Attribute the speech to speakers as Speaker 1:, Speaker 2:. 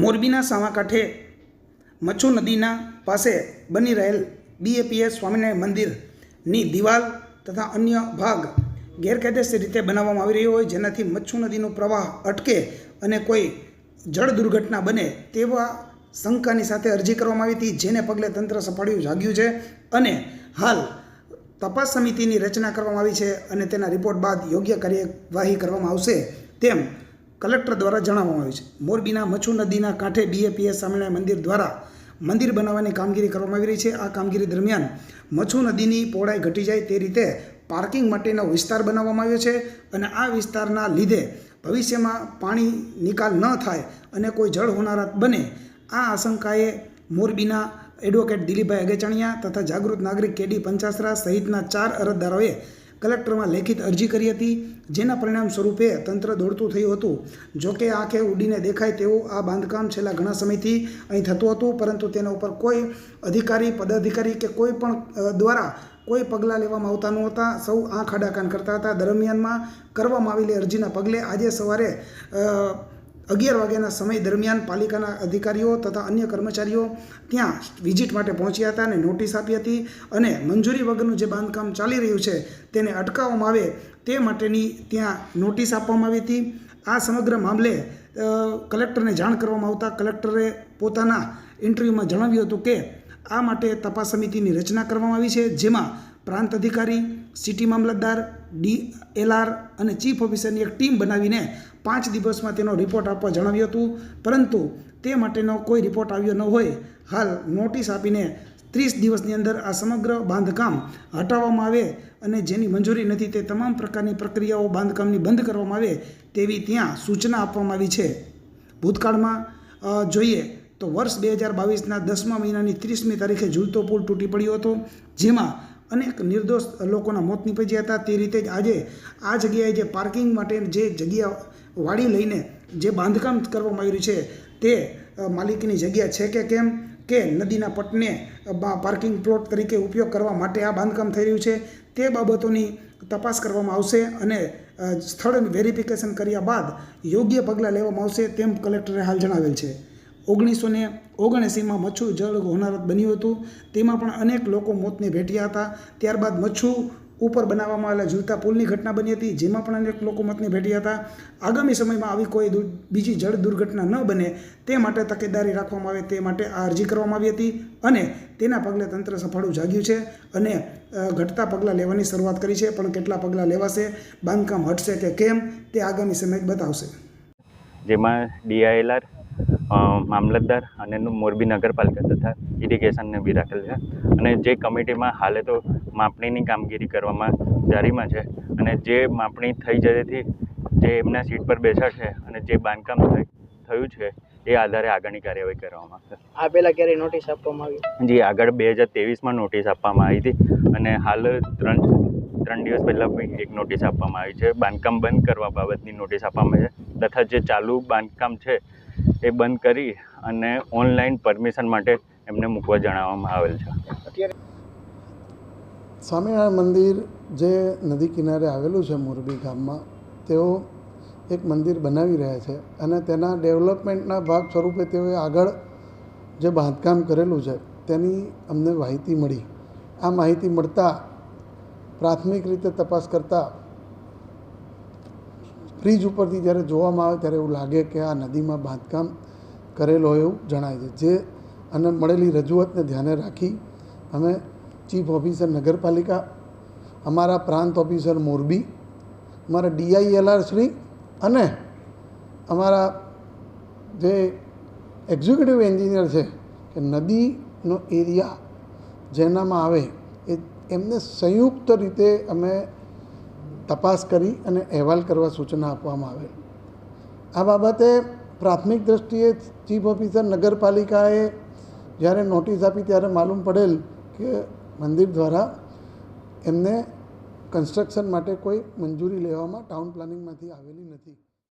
Speaker 1: મોરબીના સાવાકાંઠે મચ્છુ નદીના પાસે બની રહેલ બીએપીએસ સ્વામિનારાયણ મંદિરની દિવાલ તથા અન્ય ભાગ ગેરકાયદેસર રીતે બનાવવામાં આવી રહ્યો હોય, જેનાથી મચ્છુ નદીનો પ્રવાહ અટકે અને કોઈ જળ દુર્ઘટના બને તેવા શંકાની સાથે અરજી કરવામાં આવી હતી, જેને પગલે તંત્ર સફાળિયું જાગ્યું છે અને હાલ તપાસ સમિતિની રચના કરવામાં આવી છે અને તેના રિપોર્ટ બાદ યોગ્ય કાર્યવાહી કરવામાં આવશે તેમ કલેક્ટર દ્વારા જણાવવામાં આવ્યું છે. મોરબીના મચ્છુ નદીના કાંઠે બીએપીએસ સ્વામિનારાયણ મંદિર દ્વારા મંદિર બનાવવાની કામગીરી કરવામાં આવી રહી છે. આ કામગીરી દરમિયાન મચ્છુ નદીની પહોળાઈ ઘટી જાય તે રીતે પાર્કિંગ માટેનો વિસ્તાર બનાવવામાં આવ્યો છે અને આ વિસ્તારના લીધે ભવિષ્યમાં પાણી નિકાલ ન થાય અને કોઈ જળ હોનારત બને. આ આશંકાએ મોરબીના એડવોકેટ દિલીપભાઈ અગેચાણિયા તથા જાગૃત નાગરિક કેડી પંચાસરા સહિતના ચાર અરજદારોએ કલેક્ટરમાં લેખિત અરજી કરી હતી, જેના પરિણામ સ્વરૂપે તંત્ર દોડતું થયું હતું. જોકે આંખે ઉડીને દેખાય તેવું આ બાંધકામ છેલ્લા ઘણા સમયથી અહીં થતું હતું, પરંતુ તેના ઉપર કોઈ અધિકારી, પદાધિકારી કે કોઈ પણ દ્વારા કોઈ પગલાં લેવામાં આવતા નહોતા. સૌ આંખ આડાકાન કરતા હતા. દરમિયાનમાં કરવામાં આવેલી અરજીના પગલે આજે સવારે અગિયાર વાગ્યાના સમય દરમિયાન પાલિકાના અધિકારીઓ તથા અન્ય કર્મચારીઓ ત્યાં વિઝિટ માટે પહોંચ્યા હતા અને નોટિસ આપી હતી અને મંજૂરી વગરનું જે બાંધકામ ચાલી રહ્યું છે તેને અટકાવવામાં આવે તે માટેની ત્યાં નોટિસ આપવામાં આવી હતી. આ સમગ્ર મામલે કલેક્ટરને જાણ કરવામાં આવતા કલેક્ટરે પોતાના ઇન્ટરવ્યૂમાં જણાવ્યું હતું કે આ માટે તપાસ સમિતિની રચના કરવામાં આવી છે, જેમાં પ્રાંત અધિકારી, સિટી મામલતદાર ડી એલઆર અને ચીફ ઓફિસરની એક ટીમ બનાવીને પાંચ દિવસમાં તેનો રિપોર્ટ આપવા જણાવ્યું હતું. પરંતુ તે માટેનો કોઈ રિપોર્ટ આવ્યો ન હોય. હાલ નોટિસ આપીને ત્રીસ દિવસની અંદર આ સમગ્ર બાંધકામ હટાવવામાં આવે અને જેની મંજૂરી નથી તે તમામ પ્રકારની પ્રક્રિયાઓ બાંધકામની બંધ કરવામાં આવે તેવી ત્યાં સૂચના આપવામાં આવી છે. ભૂતકાળમાં જોઈએ તો વર્ષ બે હજાર બાવીસના દસમા મહિનાની ત્રીસમી તારીખે ઝૂલતો પુલ તૂટી પડ્યો હતો, જેમાં અનેક નિર્દોષ લોકોના મોત નીપજ્યા હતા. તે રીતે જ આજે આ જગ્યાએ જે પાર્કિંગ માટે જે જગ્યા વાડી લઈને જે બાંધકામ કરવામાં આવ્યું છે, તે માલિકની જગ્યા છે કે કેમ? કે નદીના પટને પાર્કિંગ પ્લોટ તરીકે ઉપયોગ કરવા માટે આ બાંધકામ થઈ રહ્યું છે. તે બાબતોની તપાસ કરવામાં આવશે અને સ્થળ વેરિફિકેશન કર્યા બાદ યોગ્ય પગલાં લેવામાં આવશે તેમ કલેક્ટરે હાલ જણાવેલ છે. ઓગણીસો ને ઓગણએંસીમાં મચ્છુ જળ હોનારત બન્યું હતું. તેમાં પણ અનેક લોકો મોતને ભેટ્યા હતા. ત્યારબાદ મચ્છુ ઉપર બનાવવામાં આવેલા ઝૂલતા પુલની ઘટના બની હતી, જેમાં પણ અનેક લોકો મોતને ભેટ્યા હતા. આગામી સમયમાં આવી કોઈ બીજી જળ દુર્ઘટના ન બને તે માટે તકેદારી રાખવામાં આવે તે માટે આ અરજી કરવામાં આવી હતી અને તેના પગલે તંત્ર સફાળું જાગ્યું છે અને ઘટતા પગલાં લેવાની શરૂઆત કરી છે. પણ કેટલા પગલાં લેવાશે, બાંધકામ હટશે કે કેમ, તે આગામી સમય બતાવશે.
Speaker 2: જેમાં ડીઆઈએલઆર મામલતદાર અને મોરબી નગરપાલિકા તથા ઇરિગેશનને બી રાખેલ છે. અને જે કમિટીમાં હાલે તો માપણીની કામગીરી કરવામાં જારીમાં છે. અને જે માપણી થઈ જતી જે એમના સીટ પર બેસા છે અને જે બાંધકામ થયું છે એ આધારે આગળની કાર્યવાહી કરવામાં આવશે.
Speaker 3: આ પહેલા ક્યારે નોટિસ આપવામાં આવી?
Speaker 2: જી આગળ બે હજાર તેવીસમાં નોટિસ આપવામાં આવી હતી. અને હાલ ત્રણ ત્રણ દિવસ પહેલાં પણ એક નોટિસ આપવામાં આવી છે. બાંધકામ બંધ કરવા બાબતની નોટિસ આપવામાં આવી છે. તથા જે ચાલુ બાંધકામ છે એ બંધ કરી અને ઓનલાઈન પરમિશન માટે એમને મૂકવા જણાવવામાં આવેલ છે.
Speaker 4: સ્વામિનારાયણ મંદિર જે નદી કિનારે આવેલું છે મોરબી ગામમાં, તેઓ એક મંદિર બનાવી રહ્યા છે અને તેના ડેવલપમેન્ટના ભાગ સ્વરૂપે તેઓએ આગળ જે બાંધકામ કરેલું છે, તેની અમને માહિતી મળી. આ માહિતી મળતા પ્રાથમિક રીતે તપાસ કરતાં ફ્રીજ ઉપરથી જ્યારે જોવામાં આવે ત્યારે એવું લાગે કે આ નદીમાં બાંધકામ કરેલો હોય એવું જણાય છે. જે અને મળેલી રજૂઆતને ધ્યાને રાખી અમે ચીફ ઓફિસર નગરપાલિકા, અમારા પ્રાંત ઓફિસર મોરબી, અમારા ડીઆઈએલઆર શ્રી અને અમારા જે એક્ઝિક્યુટિવ એન્જિનિયર છે કે નદીનો એરિયા જેનામાં આવે એ એમને સંયુક્ત રીતે અમે તપાસ કરી અને અહેવાલ કરવા સૂચના આપવામાં આવેલ આ બાબતે પ્રાથમિક દ્રષ્ટિએ ચીફ ઓફિસર નગરપાલિકાએ જ્યારે નોટિસ આપી ત્યારે માલુમ પડેલ કે મંદિર દ્વારા એમને કન્સ્ટ્રક્શન માટે કોઈ મંજૂરી લેવામાં ટાઉન પ્લાનિંગમાંથી આવેલી નથી.